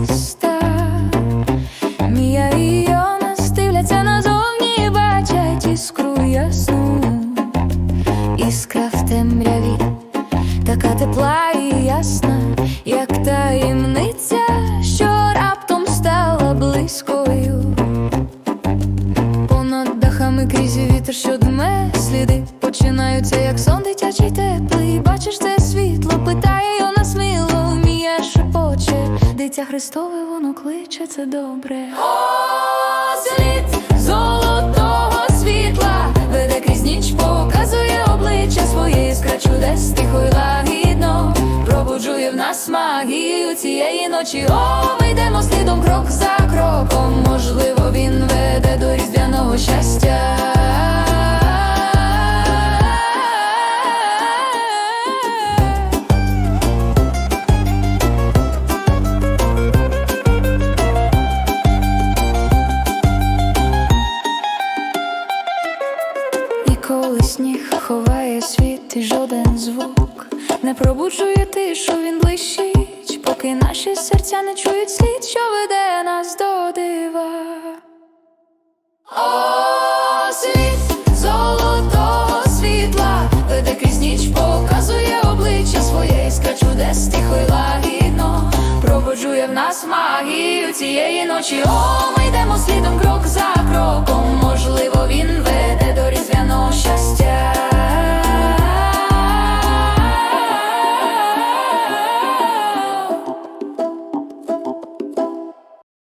міста. Мія і Йонас дивляться назовні і бачать іскру ясну. Іскра в темряві, така тепла і ясна, таємниця, що раптом стала близькою. Понад дахами крізь вітер, що дме сліди починаються, як сон дитячий теплий. Бачиш це дитя Христове, воно кличе це добре. О, слід золотого світла веде крізь ніч, показує обличчя своє іскра чудес, тихо й лагідно пробуджує в нас магію цієї ночі. О, ми йдемо слідом крок за кроком. Сніг ховає світ і жоден звук не пробуджує тишу, він блищить, поки наші серця не чують слід, що веде нас до дива. О, світ золотого світла веде крізь ніч, показує обличчя своє іскра чудес, тихо й лагідно пробуджує в нас магію цієї ночі. О, ми йдемо слідом крок